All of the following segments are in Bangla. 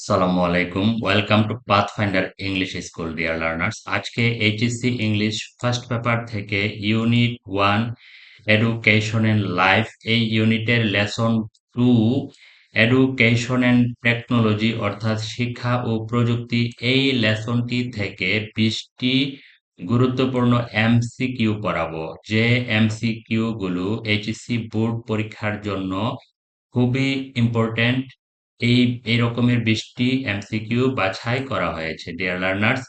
সালামু আলাইকুম welcome to Pathfinder English school dear learners আজকে এইচএসসি ইংলিশ ফার্স্ট পেপার থেকে unit one education and life এই ইউনিটের lesson two education and technology অর্থাৎ শিক্ষা ও প্রযুক্তি, এই লেসনটি থেকে বিশটি গুরুত্বপূর্ণ এমসিকিউ পড়াবো। যে এমসিকিউ গুলো এইচএসসি বোর্ড পরীক্ষার জন্য খুবই ইম্পর্টেন্ট এই এই রকমের বিশটি এমসিকিউ বাছাই করা হয়েছে ডিয়ার লার্নার্স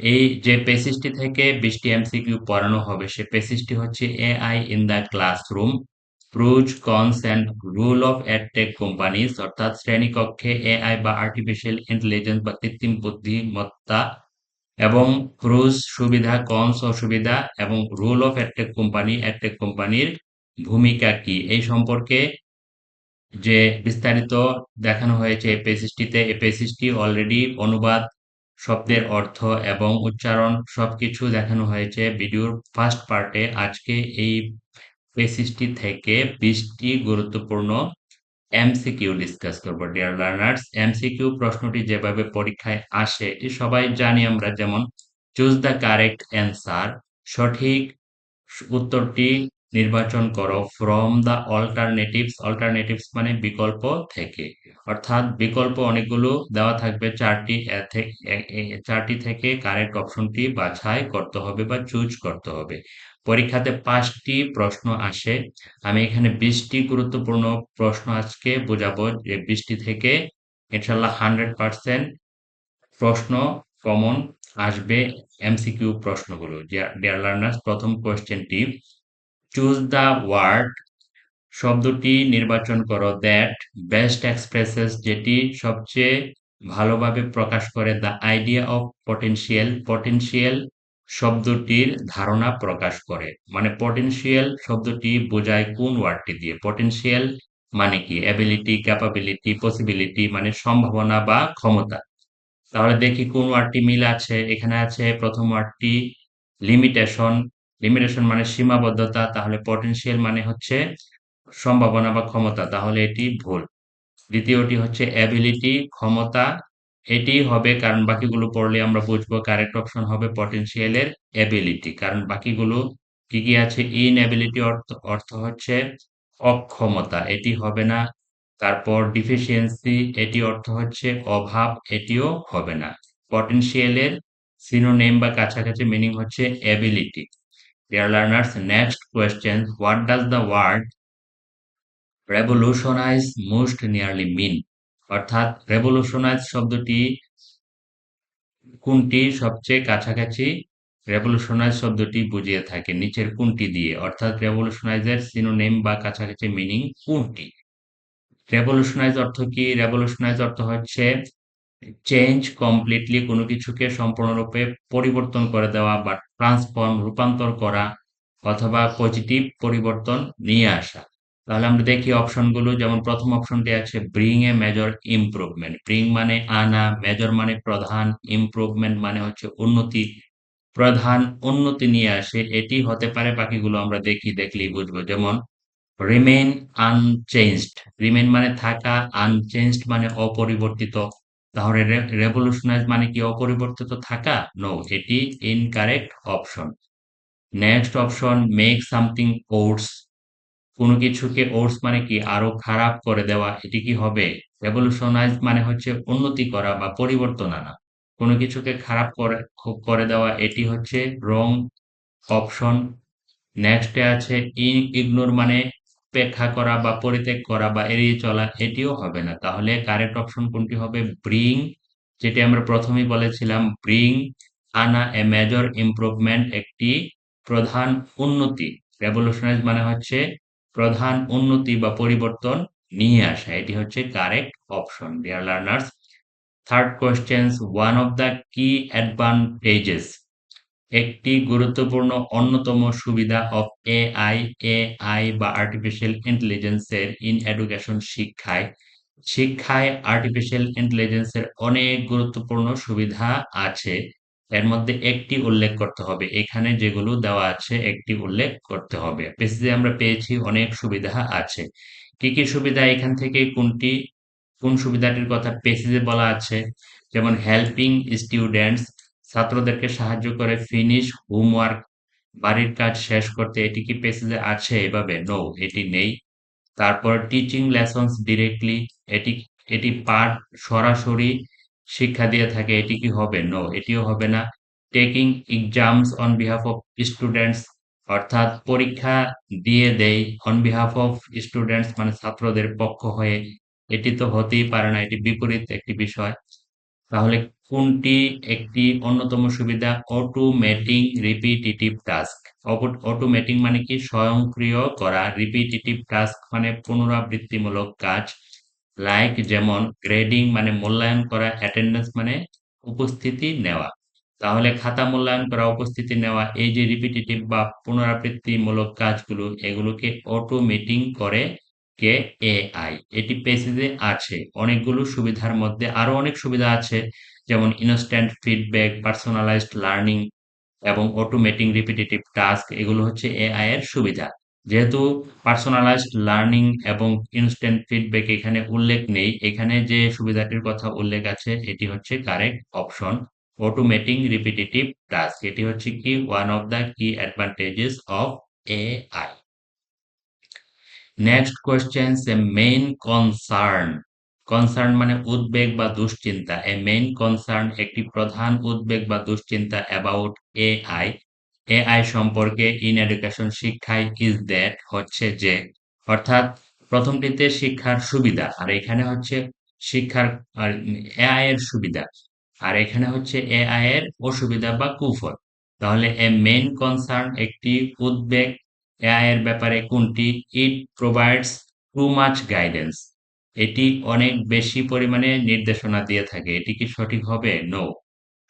এই যে পেসিসটি থেকে বিশটি এমসিকিউ পড়ানো হবে, সে পেসিসটি হচ্ছে AI in the classroom pros cons and role of edtech companies অর্থাৎ শ্রেণীকক্ষে এআই বা আর্টিফিশিয়াল ইন্টেলিজেন্স বা কৃত্রিম বুদ্ধিমত্তা এবং ক্রুজ সুবিধা কনস অসুবিধা এবং role of edtech company edtech কোম্পানির ভূমিকা কি? এই সম্পর্কে যে বিস্তারিত দেখানো হয়েছে এই পেসিসটিতে এই পেসিসটি অলরেডি অনুবাদ, শব্দের অর্থ এবং উচ্চারণ সবকিছু দেখানো হয়েছে ভিডিওর ফার্স্ট পার্টে। আজকে এই পেসিসটি থেকে বিশটি গুরুত্বপূর্ণ এমসিকিউ ডিসকাস করব ডিয়ার লার্নার্স এমসিকিউ প্রশ্নটি যেভাবে পরীক্ষায় আসে, এটি সবাই জানি আমরা যেমন চুজ দ্য কারেক্ট অ্যান্সার সঠিক উত্তরটি নির্বাচন করো ফ্রম দ্য অল্টারনেটিভস অল্টারনেটিভস মানে বিকল্প থেকে। অর্থাৎ বিকল্প অনেকগুলো দেওয়া থাকবে, চারটি চারটি থেকে কারেক্ট অপশনটি বাছাই করতে হবে বা চুজ করতে হবে। পরীক্ষাতে পাঁচটি প্রশ্ন আসে। আমি এখানে বিশটি গুরুত্বপূর্ণ প্রশ্ন আজকে বোঝাবো যে বিশটি থেকে ইনশাল্লাহ হান্ড্রেড পার্সেন্ট প্রশ্ন কমন আসবে এমসিকিউ প্রশ্নগুলো। ডিয়ার লার্নার্স প্রথম কোয়েশ্চেনটি চুজ দ্য ওয়ার্ড শব্দটি নির্বাচন করো দ্যাট বেস্ট এক্সপ্রেসেস যেটি সবচেয়ে ভালোভাবে প্রকাশ করে the idea of potential potential শব্দটির ধারণা প্রকাশ করে। মানে পটেনশিয়াল শব্দটি বোঝায় কোন ওয়ার্ডটি দিয়ে। পটেনশিয়াল মানে কি? অ্যাবিলিটি ক্যাপাবিলিটি পসিবিলিটি মানে সম্ভাবনা বা ক্ষমতা। তাহলে দেখি কোন ওয়ার্ডটি মিল আছে। এখানে আছে প্রথম ওয়ার্ডটি লিমিটেশন লিমিটেশন মানে সীমাবদ্ধতা, তাহলে পটেনশিয়াল মানে হচ্ছে সম্ভাবনা বা ক্ষমতা, তাহলে এটি ভুল। দ্বিতীয়টি হচ্ছে অ্যাবিলিটি ক্ষমতা, এটি হবে কারণ বাকিগুলো পড়লে আমরা বুঝব কারেক্ট অপশন হবে পটেনশিয়ালের অ্যাবিলিটি কারণ বাকিগুলো কি কি আছে? ইন অ্যাবিলিটি অর্থ অর্থ হচ্ছে অক্ষমতা, এটি হবে না। তারপর ডিফিসিয়েন্সি এটি অর্থ হচ্ছে অভাব, এটিও হবে না। পটেনশিয়ালের সিনোনেম বা কাছাকাছি মিনিং হচ্ছে ability Dear learners, next question. What does the word revolutionize most nearly mean? অর্থাৎ revolutionize শব্দটি কোনটি সবচেয়ে কাছাকাছি রেভলিউশনাইজ শব্দটি বুঝিয়ে থাকে নিচের কোনটি দিয়ে অর্থাৎ রেভলিউশনাইজের সিনোনেম বা কাছাকাছি মিনিং কোনটি রেভলিউশনাইজ অর্থ কি রেভলিউশনাইজ অর্থ হচ্ছে চেঞ্জ কমপ্লিটলি কোনো কিছুকে সম্পূর্ণরূপে পরিবর্তন করে দেওয়া বা ট্রান্সফর্ম রূপান্তর করা অথবা পজিটিভ পরিবর্তন নিয়ে আসা। তাহলে আমরা দেখি অপশনগুলো, যেমন প্রথম অপশনটি আছে bring a major improvement bring মানে আনা মেজর মানে প্রধান ইমপ্রুভমেন্ট মানে হচ্ছে উন্নতি, প্রধান উন্নতি নিয়ে আসে। এটি হতে পারে বাকিগুলো আমরা দেখি, দেখলেই বুঝব। যেমন রিমেন আনচেঞ্জড রিমেন মানে থাকা আনচেঞ্জড মানে অপরিবর্তিত। তাহলে রেভলিউশনাইজ মানে কি? অপরিবর্তিত থাকা? নো এটি incorrect option next option make something oats কোনো কিছুকে ওটস মানে কি? আরও খারাপ করে দেওয়া। এটি কি হবে? রেভলিউশনাইজ মানে হচ্ছে উন্নতি করা বা পরিবর্তন আনা। কোনো কিছুকে খারাপ করে করে দেওয়া, এটি হচ্ছে রং অপশন নেক্সটে আছে ইন ইগনোর মানে উপেক্ষা করা বা পরিত্যাগ করা বা এড়িয়ে চলা এটিও হবে না। তাহলে কারেক্ট অপশন কোনটি হবে? ব্রিং যেটি আমরা প্রথমেই বলেছিলাম ব্রিং আনা এ মেজর ইমপ্রুভমেন্ট একটি প্রধান উন্নতি। রেভলিউশনাইজ মানে হচ্ছে প্রধান উন্নতি বা পরিবর্তন নিয়ে আসা। এটি হচ্ছে correct option dear learners third question one of the key advantages একটি গুরুত্বপূর্ণ অন্যতম সুবিধা অফ এআই এআই বা আর্টিফিশিয়াল ইন্টেলিজেন্সের ইন এডুকেশন শিক্ষায়। শিক্ষায় আর্টিফিশিয়াল ইন্টেলিজেন্সের অনেক গুরুত্বপূর্ণ সুবিধা আছে। এর মধ্যে একটি উল্লেখ করতে হবে। এখানে যেগুলো দেওয়া আছে, একটি উল্লেখ করতে হবে। বেসিসে আমরা পেয়েছি অনেক সুবিধা আছে। কি কি সুবিধা এখান থেকে? কোনটি? কোন সুবিধাটির কথা পেসেজে বলা আছে? যেমন হেল্পিং স্টুডেন্টস ছাত্রদেরকে সাহায্য করে ফিনিশ হোমওয়ার্ক বাড়ির কাজ শেষ করতে, এটি কি পেসেজে আছে এভাবে? নো এটি নেই। তারপর টিচিং লেসনস ডিরেক্টলি এটি এটি পাঠ সরাসরি শিক্ষা দিয়ে থাকে, এটি কি হবে? নো এটিও হবে না। Taking exams on behalf of students অর্থাৎ পরীক্ষা দিয়ে দেয় অন বিহাফ অফ স্টুডেন্টস মানে ছাত্রদের পক্ষ হয়ে। এটি তো হতেই পারে না, এটি বিপরীত একটি বিষয়। তাহলে কোনটি একটি অন্যতম সুবিধা? অটোমেটিং রিপিটিটিভ টাস্ক অটোমেটিং মানে কি? স্বয়ংক্রিয় করা। রিপিটিটিভ টাস্ক মানে পুনরাবৃত্তিমূলক কাজ। লাইক যেমন গ্রেডিং মানে মূল্যায়ন করা অ্যাটেন্ডেন্স মানে উপস্থিতি নেওয়া। তাহলে খাতা মূল্যায়ন করা, উপস্থিতি নেওয়া, এই যে রিপিটিটিভ বা পুনরাবৃত্তিমূলক কাজগুলো, এগুলোকে অটোমেটিং করে কে? এআই এটি পেসেজে আছে। অনেকগুলো সুবিধার মধ্যে আরও অনেক সুবিধা আছে, যেমন ইনস্ট্যান্ট ফিডব্যাক পার্সোনালাইজড লার্নিং এবং অটোমেটিং রিপিটেটিভ টাস্ক এগুলো হচ্ছে এআই এর সুবিধা। যেহেতু পার্সোনালাইজড লার্নিং এবং ইনস্ট্যান্ট ফিডব্যাক এখানে উল্লেখ নেই, এখানে যে সুবিধাটির কথা উল্লেখ আছে, এটি হচ্ছে correct option automating repetitive task এটি হচ্ছে কি? One of the key advantages of AI next question a main concern concern মানে উদ্বেগ বা দুশ্চিন্তা। এ মেইন কনসার্ন একটি প্রধান উদ্বেগ বা দুশ্চিন্তা অ্যাবাউট এআই এআই সম্পর্কে ইন এডুকেশন শিক্ষায় ইজ দ্যাট হচ্ছে যে, অর্থাৎ প্রথমটিতে শিক্ষার সুবিধা, আর এখানে হচ্ছে শিক্ষার এআই এর সুবিধা। আর এখানে হচ্ছে এআই এর অসুবিধা বা কুফল। তাহলে এ মেইন কনসার্ন একটি উদ্বেগ এআই এর ব্যাপারে কোনটি? It provides too much guidance এটি অনেক বেশি পরিমাণে নির্দেশনা দিয়ে থাকে। এটি কি সঠিক হবে? নো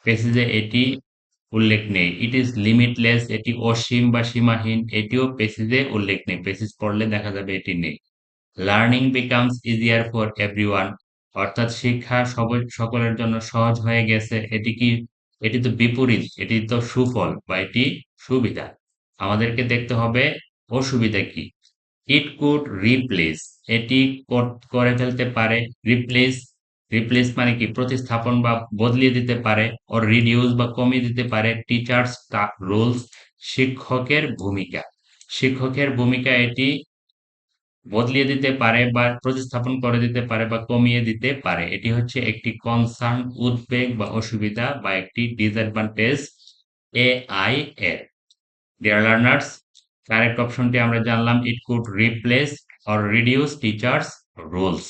পেসেজে এটি উল্লেখ নেই। ইট ইজ লিমিটলেস এটি অসীম বা সীমাহীন। এটিও পেসেজে উল্লেখ নেই। পেসেজ পড়লে দেখা যাবে এটি নেই। Learning becomes easier for everyone অর্থাৎ শিক্ষা সব সকলের জন্য সহজ হয়ে গেছে। এটি কি এটি তো বিপরীত। এটি তো সুফল বা এটি সুবিধা। আমাদেরকে দেখতে হবে অসুবিধা কি? ইট কুড রিপ্লেস এটি করে ফেলতে পারে। রিপ্লেস রিপ্লেস মানে কি? প্রতিস্থাপন বা বদলিয়ে দিতে পারে ও রিডিউস বা কমিয়ে দিতে পারে। টিচার্স রোলস শিক্ষকের ভূমিকা। শিক্ষকের ভূমিকা এটি বদলিয়ে দিতে পারে বা প্রতিস্থাপন করে দিতে পারে বা কমিয়ে দিতে পারে। এটি হচ্ছে একটি কনসার্ন উদ্বেগ বা অসুবিধা বা একটি ডিসঅ্যাডভান্টেজ এআই এর। ডিয়ার লার্নার্স কারেক্ট অপশনটি আমরা জানলাম it could replace or reduce teachers roles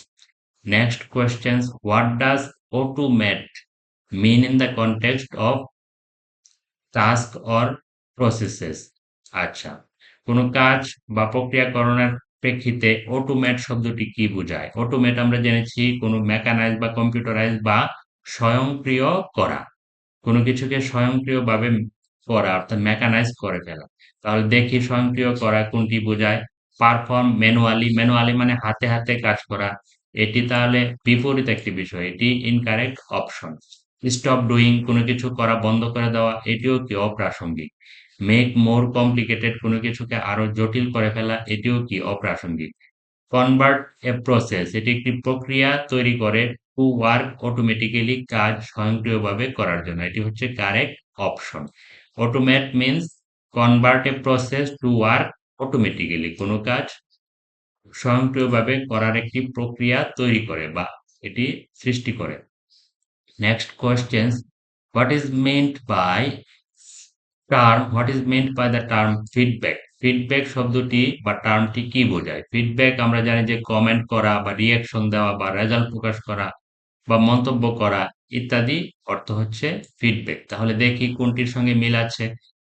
next questions what does automate mean in the context of task or processes আচ্ছা কোনো কাজ বা প্রক্রিয়াকরণের প্রেক্ষিতে অটোমেট শব্দটি কি বোঝায়? অটোমেট আমরা জেনেছি কোনো মেকানাইজ বা কম্পিউটারাইজ বা স্বয়ংক্রিয় করা। কোনো কিছুকে স্বয়ংক্রিয়ভাবে করা অর্থাৎ মেকানাইজ করে ফেলা। তাহলে দেখি স্বয়ংক্রিয় করা কোনটি বোঝায়। পারফর্ম ম্যানুয়ালি ম্যানুয়ালি মানে হাতে হাতে কাজ করা। এটি তাহলে বিপরীত একটি বিষয়, এটি ইনকারেক্ট অপশন স্টপ ডুইং কোনো কিছু করা বন্ধ করে দেওয়া, এটিও কি অপ্রাসঙ্গিক? মেক মোর কমপ্লিকেটেড কোনো কিছুকে আরও জটিল করে ফেলা, এটিও কি অপ্রাসঙ্গিক? কনভার্ট এ প্রসেস এটি একটি প্রক্রিয়া তৈরি করে টু ওয়ার্ক অটোমেটিক্যালি কাজ স্বয়ংক্রিয়ভাবে করার জন্য। এটি হচ্ছে correct option automate means convert a process to work automatically কোনো কাজ স্বয়ংক্রিয়ভাবে করার একটি প্রক্রিয়া তৈরি করে বা এটি সৃষ্টি করে। Next question what is meant by term what is meant by the term feedback feedback শব্দটি বা টার্মটি কি বোঝায়? ফিডব্যাক আমরা জানি যে কমেন্ট করা বা রিয়াকশন দেওয়া বা রেজাল্ট প্রকাশ করা বা মন্তব্য করা ইত্যাদি, অর্থ হচ্ছে ফিডব্যাক তাহলে দেখি কোনটির সঙ্গে মিল আছে।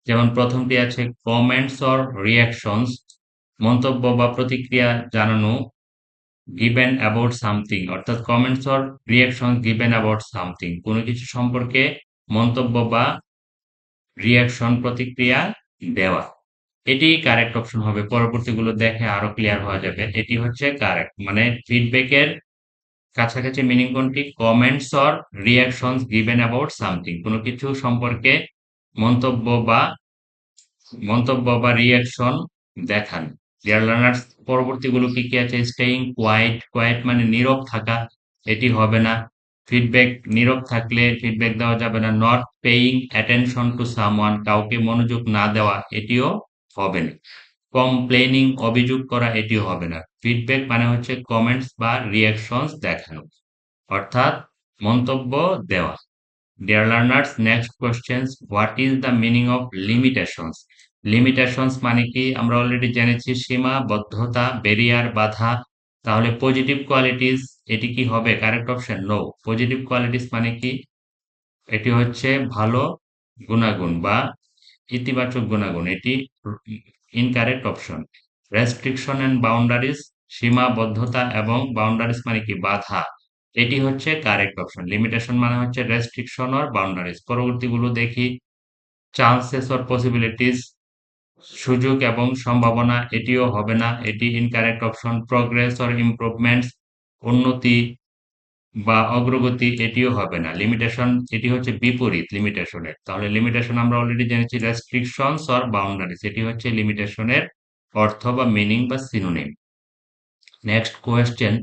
যেমন প্রথমটি আছে কমেন্টস অর রিয়াকশনস মন্তব্য বা প্রতিক্রিয়া জানানো গিভেন অ্যাবাউট সামথিং অর্থাৎ comments or reaction given about something কোনো কিছু সম্পর্কে মন্তব্য বা রিয়াকশন প্রতিক্রিয়া দেওয়া। এটি কারেক্ট অপশন হবে। পরবর্তীগুলো দেখে আরও ক্লিয়ার হওয়া যাবে। এটি হচ্ছে কারেক্ট মানে ফিডব্যাকের কাছাকাছি মিনিং কোনটি? Comments or reactions given about something কোনো কিছু সম্পর্কে মন্তব্য বা মন্তব্য বা রিয়াকশন দেখান। ডিয়ার লার্নার্স পরবর্তীগুলো কি কি আছে? স্টেইং কোয়াইট কোয়াইট মানে নীরব থাকা। এটি হবে না। ফিডব্যাক নীরব থাকলে ফিডব্যাক দেওয়া যাবে না। Not paying attention to someone কাউকে মনোযোগ না দেওয়া। এটিও হবে না। কমপ্লেনিং অভিযোগ করা এটিও হবে না। ফিডব্যাক মানে হচ্ছে কমেন্টস বা রিয়াকশনস দেখানো, অর্থাৎ মন্তব্য দেওয়া। Dear learners next questions what is the meaning of limitations limitations মানে কি? আমরা অলরেডি জেনেছি সীমাবদ্ধতা বেরিয়ার বাধা। তাহলে পজিটিভ কোয়ালিটিস এটি কি হবে? Correct option no positive qualities মানে কি? এটি হচ্ছে ভালো গুণাগুণ বা ইতিবাচক গুণাগুণ। এটি incorrect option restriction and boundaries সীমাবদ্ধতা এবং বাউন্ডারিজ মানে কি? বাধা। এটি হচ্ছে কারেক্ট অপশন লিমিটেশন মানে হচ্ছে রেস্ট্রিকশন অর বাউন্ডারিজ পরবর্তীগুলো দেখি। চান্সেস অর পসিবিলিটিস সুযোগ এবং সম্ভাবনা, এটিও হবে না। এটি incorrect option progress or improvements উন্নতি বা অগ্রগতি এটিও হবে না। লিমিটেশন এটি হচ্ছে বিপরীত লিমিটেশনের তাহলে লিমিটেশন আমরা অলরেডি জেনেছি রেস্ট্রিকশনস অর বাউন্ডারিজ এটি হচ্ছে লিমিটেশনের অর্থ বা মিনিং বা synonym next question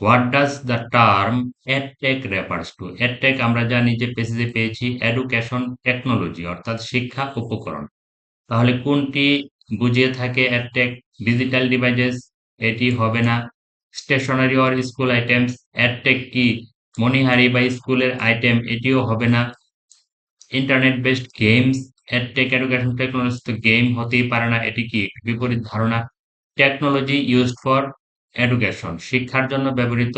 what does the term edtech refers to edtech আমরা জানি যে পেসিজে পেয়েছি এডুকেশন টেকনোলজি অর্থাৎ শিক্ষা উপকরণ। তাহলে কোনটি বুঝিয়ে থাকে এডটেক ডিজিটাল ডিভাইসেস এটি হবে না। Stationery or school items edtech কি মনিহারি বা স্কুলের আইটেম এটিও হবে না। Internet based games edtech education technology তো গেম হতেই পারে না, এটি কি বিপরীত ধারণা? টেকনোলজি ইউজড ফর এডুকেশন শিক্ষার জন্য ব্যবহৃত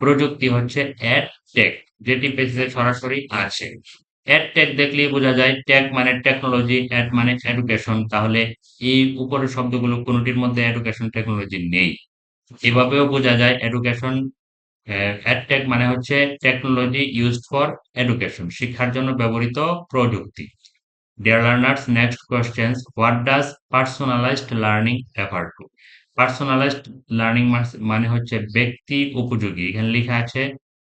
প্রযুক্তি হচ্ছে এডটেক যেটি পেজে সরাসরি আছে। এডটেক দেখলেই বোঝা যায় টেক মানে টেকনোলজি অ্যাড মানে এডুকেশন তাহলে এই উপরের শব্দগুলো কোনোটির মধ্যে এডুকেশন টেকনোলজি নেই। এভাবেও বোঝা যায় এডুকেশন এডটেক মানে হচ্ছে টেকনোলজি ইউজড ফর এডুকেশন শিক্ষার জন্য ব্যবহৃত প্রযুক্তি। Dear learners next questions what does personalised learning refer to personalised learning মানে হচ্ছে ব্যক্তি উপযোগী। এখানে লেখা আছে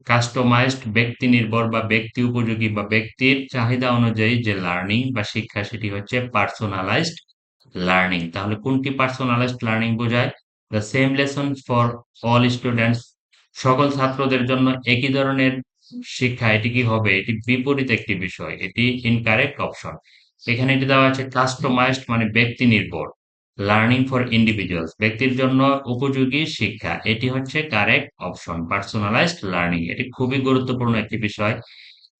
কাস্টমাইজড ব্যক্তি নির্ভর বা ব্যক্তি উপযোগী বা ব্যক্তির চাহিদা অনুযায়ী যে লার্নিং বা শিক্ষা, সেটি হচ্ছে পার্সোনালাইজড লার্নিং তাহলে কোনটি পার্সোনালাইজড লার্নিং বোঝায়? The same lesson for all students সকল ছাত্রদের জন্য একই ধরনের শিক্ষা, এটি কি হবে? এটি বিপরীত একটি বিষয়, এটি ইনকারেক্ট অপশন এখানে এটি দেওয়া আছে কাস্টমাইজড মানে ব্যক্তি নির্ভর লার্নিং ফর ইন্ডিভিজুয়ালস ব্যক্তির জন্য উপযোগী শিক্ষা। এটি হচ্ছে কারেক্ট অপশন পার্সোনালাইজড লার্নিং এটি খুবই গুরুত্বপূর্ণ একটি বিষয়।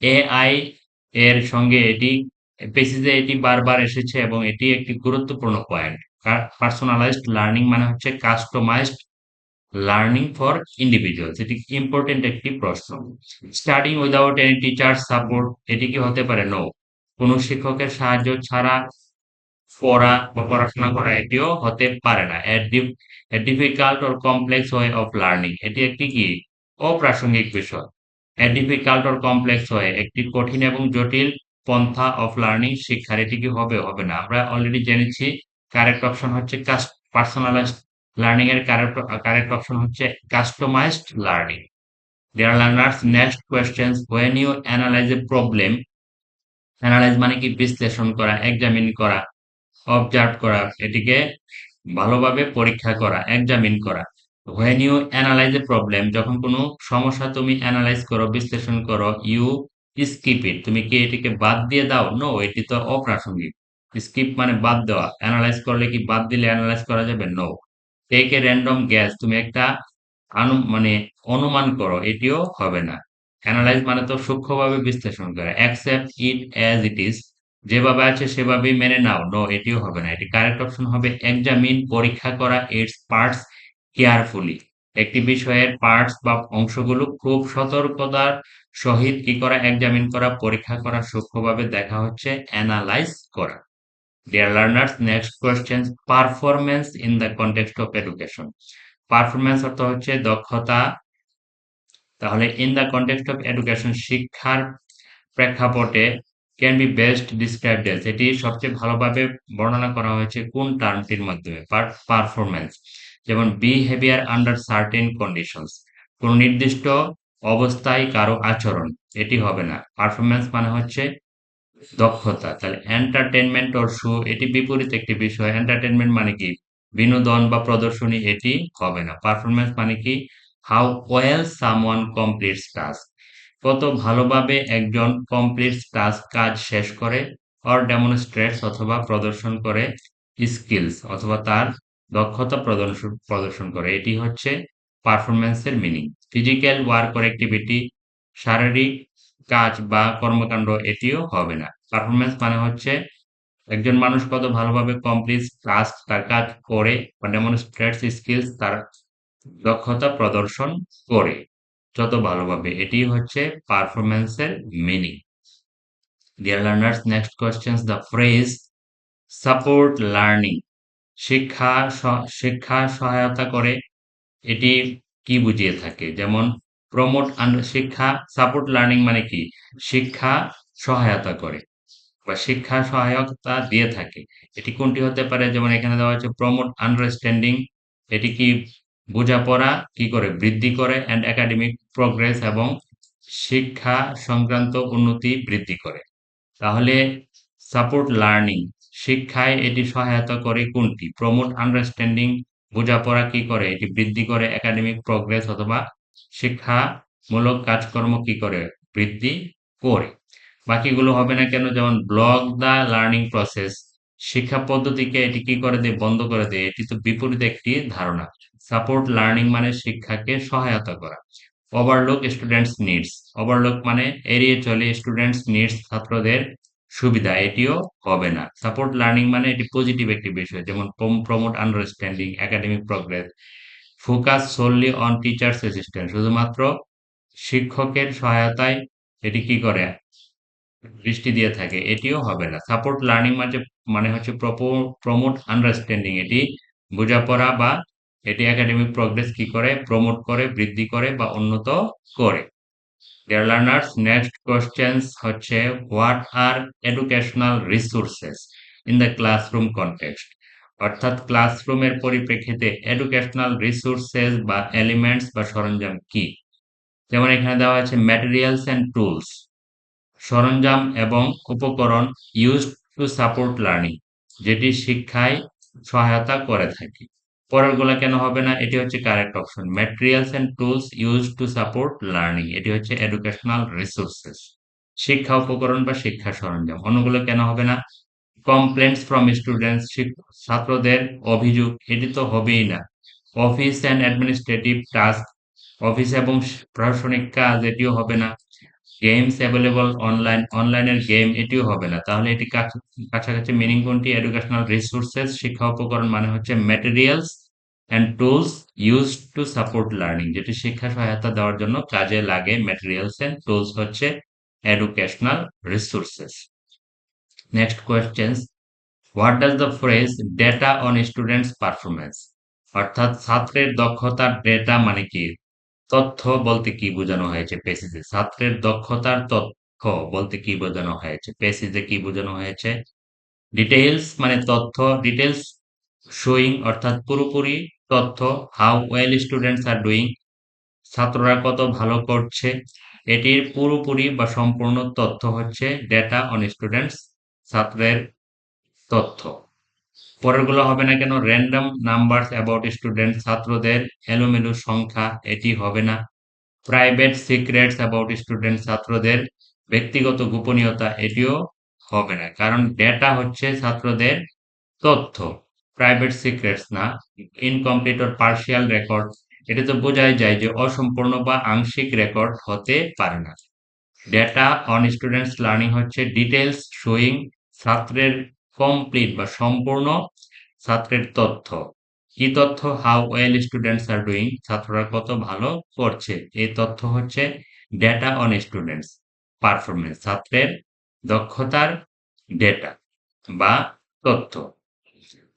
এআই এর সঙ্গে এটি পেসিজে এটি বারবার এসেছে এবং এটি একটি গুরুত্বপূর্ণ পয়েন্ট পার্সোনালাইজড লার্নিং মানে হচ্ছে কাস্টমাইজড লার্নিং ফর ইন্ডিভিজুয়ালস এটি ইম্পর্টেন্ট একটি প্রশ্ন। Studying without any teacher support এটি কি হতে পারে? নো কোনো শিক্ষকের সাহায্য ছাড়া পড়া বা পড়াশোনা করা এটিও হতে পারে না। Difficult or complex way of learning এটি একটি কি? অপ্রাসঙ্গিক বিষয়। ডিফিকাল্ট অর কমপ্লেক্স ওয়ে একটি কঠিন এবং জটিল পন্থা অফ লার্নিং শিক্ষার। এটি কি হবে? হবে না। আমরা অলরেডি জেনেছি কারেক্ট অপশন হচ্ছে পার্সোনালাইজড লার্নিং এর কারেক্ট অপশন হচ্ছে customised learning dear learners next questions when you analyse a problem analyse মানে কি? বিশ্লেষণ করা এক্সামিন করা অবজার্ভ করা, এটিকে ভালোভাবে পরীক্ষা করা এক্সামিন করা। When you analyse a problem যখন কোনো সমস্যা তুমি অ্যানালাইজ করো, বিশ্লেষণ করো ইউ স্কিপ ইট তুমি কি এটিকে বাদ দিয়ে দাও? নো এটি তো অপ্রাসঙ্গিক। স্কিপ মানে বাদ দেওয়া। অ্যানালাইজ করলে কি বাদ দিলে অ্যানালাইজ করা যাবে? No take a random guess তুমি একটা আনু মানে অনুমান করো, এটিও হবে না। অ্যানালাইজ মানে তো সূক্ষ্মভাবে বিশ্লেষণ করা। Accept it as it is যেভাবে আছে সেভাবেই মেনে নাও। নো এটিও হবে না। এটি কারেক্ট অপশন হবে এক্সামিন পরীক্ষা করা ইটস পার্টস কেয়ারফুলি একটি বিষয়ের পার্টস বা অংশগুলো খুব সতর্কতার সহিত কি করা এক্সামিন করা, পরীক্ষা করা, সূক্ষ্মভাবে দেখা হচ্ছে অ্যানালাইজ করা। Dear learners next question performance in the context of education performance অর্থ হচ্ছে দক্ষতা। তাহলে in the context of education শিক্ষার প্রেক্ষাপটে can be best described as এটি সবচেয়ে ভালোভাবে বর্ণনা করা হয়েছে কোন টার্মটির মাধ্যমে পারফরমেন্স যেমন বিহেভিয়ার আন্ডার সার্টেন কন্ডিশনস কোন নির্দিষ্ট অবস্থায় কারও আচরণ, এটি হবে না। পারফরমেন্স মানে হচ্ছে দক্ষতা, তাহলে এন্টারটেনমেন্ট অর শো এটি বিপরীত একটি বিষয়। এন্টারটেনমেন্ট মানে কি? বিনোদন বা প্রদর্শনী এটি হবে না। পারফরমেন্স মানে কি? How well someone completes task কত ভালোভাবে একজন কমপ্লিটস টাস্ক কাজ শেষ করে অর ডেমনস্ট্রেটস অথবা প্রদর্শন করে স্কিলস অথবা তার দক্ষতা প্রদর্শন প্রদর্শন করে। এটি হচ্ছে পারফরমেন্সের meaning physical work or activity শারীরিক কাজ বা কর্মকাণ্ড এটিও হবে না। পারফরমেন্স মানে হচ্ছে একজন মানুষ কত ভালোভাবে কমপ্লিট টাস্ক তার কাজ করে বা ডেমনস্ট্রেটস স্কিলস তার দক্ষতা প্রদর্শন করে, যত ভালোভাবে। এটি হচ্ছে পারফরমেন্সের meaning dear learners next questions the phrase support learning শিক্ষা শিক্ষা সহায়তা করে, এটি কি বুঝিয়ে থাকে? যেমন প্রমোট শিক্ষা সাপোর্ট লার্নিং মানে কি? শিক্ষা সহায়তা করে বা শিক্ষা সহায়তা দিয়ে থাকে। এটি কোনটি হতে পারে? যেমন এখানে দেওয়া হচ্ছে প্রমোট আন্ডারস্ট্যান্ডিং এটি কি বোঝাপড়া? কি করে? বৃদ্ধি করে অ্যান্ড একাডেমিক প্রোগ্রেস এবং শিক্ষা সংক্রান্ত উন্নতি বৃদ্ধি করে। তাহলে সাপোর্ট লার্নিং শিক্ষায় এটি সহায়তা করে কোনটি? প্রমোট আন্ডারস্ট্যান্ডিং বোঝাপড়া কি করে? এটি বৃদ্ধি করে একাডেমিক প্রোগ্রেস অথবা শিক্ষামূলক কাজকর্ম কি করে? বৃদ্ধি করে। বাকিগুলো হবে না কেন? যেমন ব্লক দ্য লার্নিং প্রসেস। শিক্ষা পদ্ধতিকে এটি কি করে দেয়? বন্ধ করে দেয়। এটি তো বিপরীত একটি ধারণা। সাপোর্ট লার্নিং মানে শিক্ষাকে সহায়তা করা। Overlock students needs. ওভারলোক মানে এড়িয়ে চলে স্টুডেন্টস নিডস ছাত্রদের সুবিধা। এটিও হবে না। সাপোর্ট লার্নিং মানে এটি পজিটিভ একটি বিষয়। যেমন promote understanding academic progress focus solely on teachers assistant শুধুমাত্র শিক্ষকের সহায়তায় এটি কি করে? দৃষ্টি দিয়ে থাকে, এটিও হবে না। সাপোর্ট লার্নিং মানে মানে হচ্ছে প্রমোট আন্ডারস্ট্যান্ডিং এটি বোঝাপড়া বা এটি একাডেমিক প্রগ্রেস কি করে? প্রমোট করে, বৃদ্ধি করে বা উন্নত করে। ডিয়ার লার্নার্স নেক্সট কোশ্চেন্স হচ্ছে what are educational resources in the classroom context অর্থাৎ ক্লাসরুমের পরিপ্রেক্ষিতে এডুকেশনাল রিসোর্সেস বা এলিমেন্টস বা সরঞ্জাম কি? যেমন এখানে দেওয়া আছে ম্যাটেরিয়ালস অ্যান্ড টুলস সরঞ্জাম এবং উপকরণ ইউজ টু সাপোর্ট লার্নিং যেটি শিক্ষায় সহায়তা করে থাকে। পরেরগুলো কেন হবে না? এটি হচ্ছে correct option materials and tools use to support learning এটি হচ্ছে এডুকেশনাল রিসোর্সেস শিক্ষা উপকরণ বা শিক্ষা সরঞ্জাম। অন্যগুলো কেন হবে না? কমপ্লেন্টস ফ্রম স্টুডেন্টস ছাত্রদের অভিযোগ এটি তো হবেই না। Office and administrative task office এবং প্রশাসনিক কাজ এটিও হবে না। গেমস অ্যাভেলেবল অনলাইন অনলাইনের গেম এটিও হবে না। তাহলে এটি কাছাকাছি মিনিং কোনটি? এডুকেশনাল রিসোর্সেস শিক্ষা উপকরণ মানে হচ্ছে materials and tools use to support learning যেটি শিক্ষা সহায়তা দেওয়ার জন্য কাজে লাগে ম্যাটেরিয়ালস অ্যান্ড টুলস হচ্ছে educational resources next questions what does the phrase data on students performance অর্থাৎ ছাত্রের দক্ষতার ডেটা মানে কি? তথ্য বলতে কি বোঝানো হয়েছে? পেসিজে ছাত্রের দক্ষতার তথ্য বলতে কি বোঝানো হয়েছে? পেসিজে কি বোঝানো হয়েছে? ডিটেইলস মানে তথ্য। ডিটেইলস শোয়িং অর্থাৎ পুরোপুরি তথ্য। How well students are doing ছাত্ররা কত ভালো করছে? এটির পুরোপুরি বা সম্পূর্ণ তথ্য হচ্ছে ডেটা অন স্টুডেন্টস ছাত্রের তথ্য। পরেরগুলো হবে না কেন? র্যান্ডম নাম্বার অ্যাবাউট স্টুডেন্ট ছাত্রদের এলোমেলো সংখ্যা, এটি হবে না। প্রাইভেট সিক্রেটস অ্যাবাউট স্টুডেন্ট ছাত্রদের ব্যক্তিগত গোপনীয়তা, এটিও হবে না। কারণ ডেটা হচ্ছে ছাত্রদের তথ্য। প্রাইভেট সিক্রেটস না। ইনকমপ্লিট অর পার্শিয়াল রেকর্ড এটা তো বোঝাই যায় যে অসম্পূর্ণ বা আংশিক রেকর্ড হতে পারে না। ডেটা অন স্টুডেন্টস লার্নিং হচ্ছে ডিটেলস শোয়িং ছাত্রের কমপ্লিট বা সম্পূর্ণ ছাত্রের তথ্য। কি তথ্য? How well students are doing ছাত্ররা কত ভালো করছে? এই তথ্য হচ্ছে ডেটা অন স্টুডেন্টস পারফরমেন্স ছাত্রের দক্ষতার ডেটা বা তথ্য।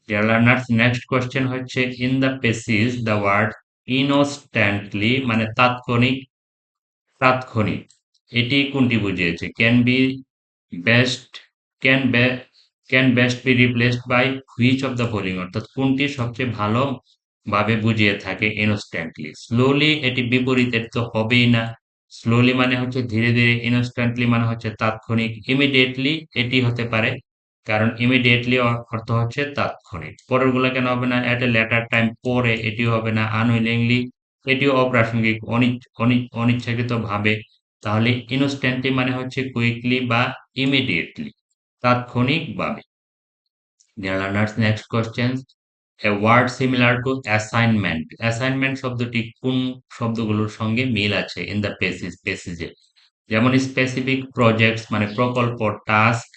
ডিয়ার লার্নার্স নেক্সট কোয়েশ্চেন হচ্ছে in the passages the word instantly মানে তাৎক্ষণিক তাৎক্ষণিক, এটি কোনটি বুঝিয়েছে? Can be best can can best be replaced by which of the following অর্থাৎ কোনটি সবচেয়ে ভালো ভাবে বুঝিয়ে থাকে ইনস্ট্যান্টলি স্লোলি এটি বিপরীত তো হবেই না। স্লোলি মানে হচ্ছে ধীরে ধীরে ইনস্ট্যান্টলি মানে হচ্ছে তাৎক্ষণিক ইমিডিয়েটলি এটি হতে পারে। কারণ ইমিডিয়েটলি অর্থ হচ্ছে তাৎক্ষণিক। পরেরগুলো কেন হবে না? এট এ লেটার টাইম পরে এটি হবে না। আনউইলিংলি এটিও অপ্রাসঙ্গিক অনিচ্ছাকৃত ভাবে তাহলে ইনস্ট্যান্টলি মানে হচ্ছে কুইকলি বা ইমিডিয়েটলি তাৎক্ষণিকভাবে। Next question a word similar to assignment assignment শব্দটি কোন শব্দগুলোর সঙ্গে মিল আছে ইন দ্য পেসিস পেসিজে যেমন স্পেসিফিক প্রজেক্টস মানে প্রকল্প task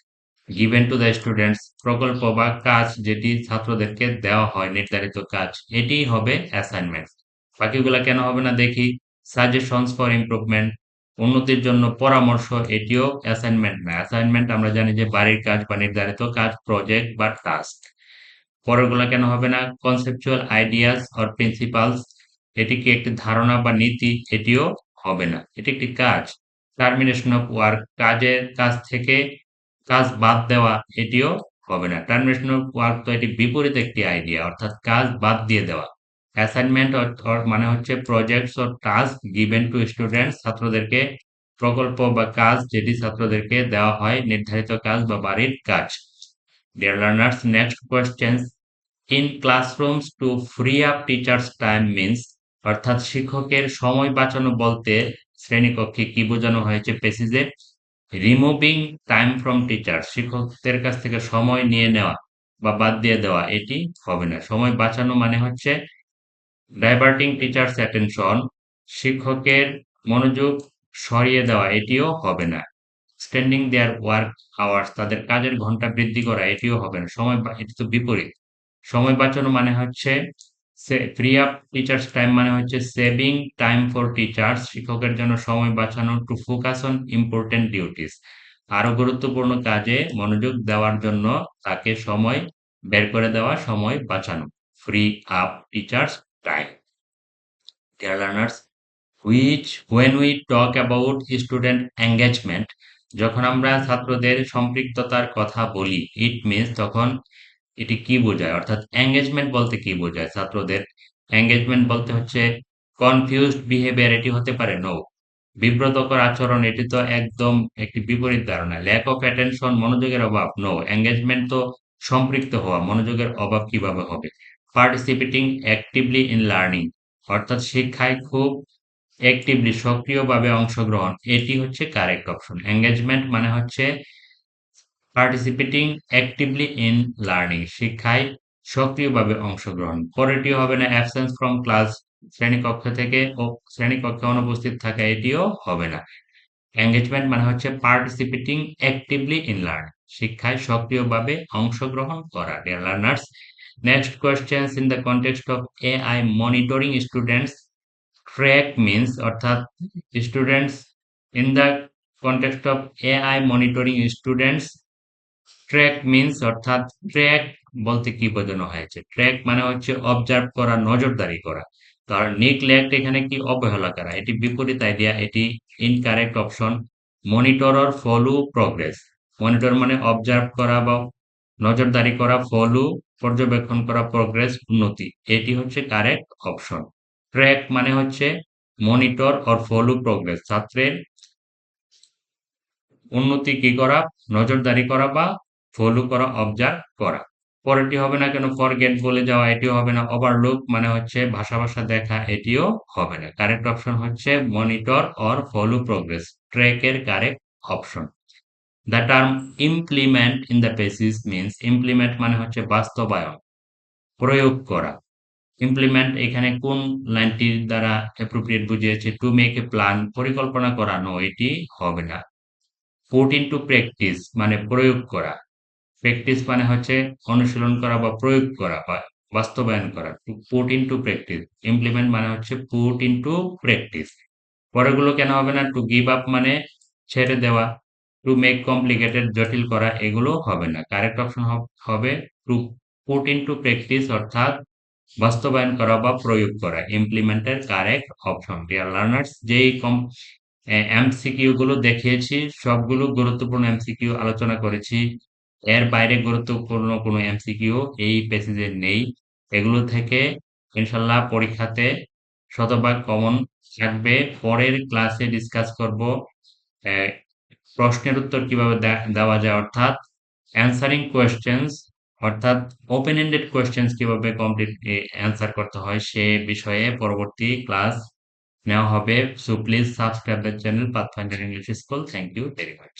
given to the students প্রকল্প বা কাজ যেটি ছাত্রদেরকে দেওয়া হয়, নির্ধারিত কাজ। এটি হবে অ্যাসাইনমেন্ট বাকিগুলা কেন হবে না দেখি? সাজেশনস ফর ইমপ্রুভমেন্ট উন্নতির জন্য পরামর্শ, এটিও অ্যাসাইনমেন্ট না। অ্যাসাইনমেন্ট আমরা জানি যে বাড়ির কাজ বা নির্ধারিত কাজ প্রজেক্ট বা টাস্ক পরেরগুলা কেন হবে না? কনসেপচুয়াল আইডিয়াস অর প্রিন্সিপালস এটি কি একটি ধারণা বা নীতি, এটিও হবে না। এটি একটি কাজ। টার্মিনেশন অফ ওয়ার্ক কাজের কাজ থেকে কাজ বাদ দেওয়া, এটিও হবে না। টার্মিনেশন অফ ওয়ার্ক তো এটি বিপরীত একটি আইডিয়া অর্থাৎ কাজ বাদ দিয়ে দেওয়া। অ্যাসাইনমেন্ট মানে হচ্ছে projects or task given to students ছাত্রদেরকে প্রকল্প বা কাজ যেটি ছাত্রদেরকে দেওয়া হয়, নির্ধারিত কাজ বা বাড়ির কাজ। Dear learners next questions in classrooms to free up teachers time means অর্থাৎ শিক্ষকের সময় বাঁচানো বলতে শ্রেণীকক্ষে কি বোঝানো হয়েছে পেসিজে রিমুভিং টাইম ফ্রম টিচার শিক্ষকদের কাছ থেকে সময় নিয়ে নেওয়া বা বাদ দিয়ে দেওয়া, এটি হবে না। সময় বাঁচানো মানে হচ্ছে ডাইভার্টিং টিচার্স অ্যাটেনশন শিক্ষকের মনোযোগ সরিয়ে দেওয়া, এটিও হবে না। স্ট্যান্ডিং দেয়ার ওয়ার্ক আওয়ার্স তাদের কাজের ঘণ্টা বৃদ্ধি করা, এটিও হবে না। সময় এটি তো বিপরীত। সময় বাঁচানো মানে হচ্ছে ফ্রি আপ টিচার্স টাইম মানে হচ্ছে সেভিং টাইম ফর টিচার্স শিক্ষকের জন্য সময় বাঁচানো to focus on important duties আরও গুরুত্বপূর্ণ কাজে মনোযোগ দেওয়ার জন্য তাকে সময় বের করে দেওয়া, সময় বাঁচানো। Free up teachers time dear learners, which, when we talk about student engagement, যখন আমরা ছাত্রদের সম্পৃক্ততার কথা বলি ইট মিনস তখন এটি কি বোঝায়? অর্থাৎ এঙ্গেজমেন্ট বলতে কি বোঝায়? ছাত্রদের এঙ্গেজমেন্ট বলতে হচ্ছে কনফিউজড বিহেভিয়ার এটি হতে পারে নো বিব্রতকর আচরণ, এটি তো একদম একটি বিপরীত ধারণা। ল্যাক অফ অ্যাটেনশন মনোযোগের অভাব নো এঙ্গেজমেন্ট তো সম্পৃক্ত হওয়া, মনোযোগের অভাব কীভাবে হবে? পার্টিসিপেটিং অ্যাক্টিভলি ইন লার্নিং অর্থাৎ শিক্ষায় খুব অ্যাক্টিভলি সক্রিয়ভাবে অংশগ্রহণ। এটি হচ্ছে কারেক্ট অপশন এঙ্গেজমেন্ট মানে হচ্ছে পার্টিসিপেটিং অ্যাক্টিভলি ইন লার্নিং শিক্ষায় সক্রিয়ভাবে অংশগ্রহণ। পরেরটি হবে না অ্যাবসেন্স ফ্রম ক্লাস শ্রেণীকক্ষ থেকে ও শ্রেণীকক্ষে অনুপস্থিত থাকা, এটিও হবে না। এঙ্গেজমেন্ট মানে হচ্ছে পার্টিসিপেটিং অ্যাক্টিভলি ইন লার্নিং শিক্ষায় সক্রিয়ভাবে অংশগ্রহণ করা। Learners next questions in the context of AI monitoring students track means অর্থাৎ students in the context of AI monitoring students track means অর্থাৎ ট্র্যাক বলতে কি বোঝানো হয়েছে? ট্র্যাক মানে হচ্ছে অবজার্ভ করা, নজরদারি করা। তার নিকলেক্ট এখানে কি অবহেলা করা? এটি বিপরীত আইডিয়া এটি incorrect option monitor follow progress monitor মানে অবজার্ভ করা বা নজরদারি করা, ফলো, পর্যবেক্ষণ করা প্রগ্রেস উন্নতি। এটি হচ্ছে কারেক্ট অপশন ট্র্যাক মানে হচ্ছে মনিটর অর ফলো প্রগ্রেস ছাত্রের উন্নতি কি করা, নজরদারি করা বা ফলো করা অবজার্ভ করা। পরেরটি হবে না কেন ফরগেট বলে যাওয়া, এটিও হবে না। ওভারলুক মানে হচ্ছে ভাষা ভাষা দেখা, এটিও হবে না। কারেক্ট অপশন হচ্ছে মনিটর অর ফলো প্রোগ্রেস ট্র্যাকের correct option the term implement in the passages means implement মানে হচ্ছে বাস্তবায়ন, প্রয়োগ করা। ইমপ্লিমেন্ট এখানে কোন লাইনটির দ্বারা অ্যাপ্রোপ্রিয়েট বুঝিয়েছে? টু মেক এ প্ল্যান পরিকল্পনা করা নো এটি হবে না। পুট ইনটু প্র্যাকটিস মানে প্রয়োগ করা। প্র্যাকটিস মানে হচ্ছে অনুশীলন করা বা প্রয়োগ করা বা বাস্তবায়ন করা। Put into practice implement মানে হচ্ছে পুট ইন টু প্র্যাকটিস পরেগুলো কেন হবে না? টু গিভ আপ মানে ছেড়ে দেওয়া। টু মেক কমপ্লিকেটেড জটিল করা এগুলো হবে না। কারেক্ট অপশন হবে to put into practice অর্থাৎ বাস্তবায়ন করা বা প্রয়োগ করা। ইমপ্লিমেন্টের কারেক্ট অপশন ডিয়ার লার্নার্স যেই কম এমসিকিউ গুলো দেখিয়েছি, সবগুলো গুরুত্বপূর্ণ এমসিকিউ আলোচনা করেছি। এর বাইরে গুরুত্বপূর্ণ কোনো এমসিকিউ এই প্যাসেজে নেই। এগুলো থেকে ইনশাল্লাহ পরীক্ষাতে শতভাগ কমন থাকবে। পরের ক্লাসে ডিসকাস করব। প্রশ্নের উত্তর কীভাবে দেওয়া যায়? অর্থাৎ অ্যান্সারিং কোয়েশ্চেন্স অর্থাৎ ওপেন এন্ডেড কোয়েশ্চেন্স কীভাবে কমপ্লিট অ্যান্সার করতে হয় সে বিষয়ে পরবর্তী ক্লাস নেওয়া হবে। So please subscribe the channel pathfinder English school thank you very much